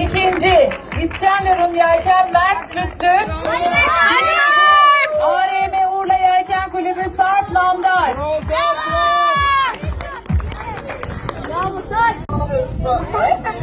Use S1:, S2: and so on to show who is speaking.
S1: İkinci, İskenderun Yelken Mert Süttü. ARM Urla Yelken Kulübü Sarp Namdar.
S2: Bravo Sarp. Eso, ¿eh?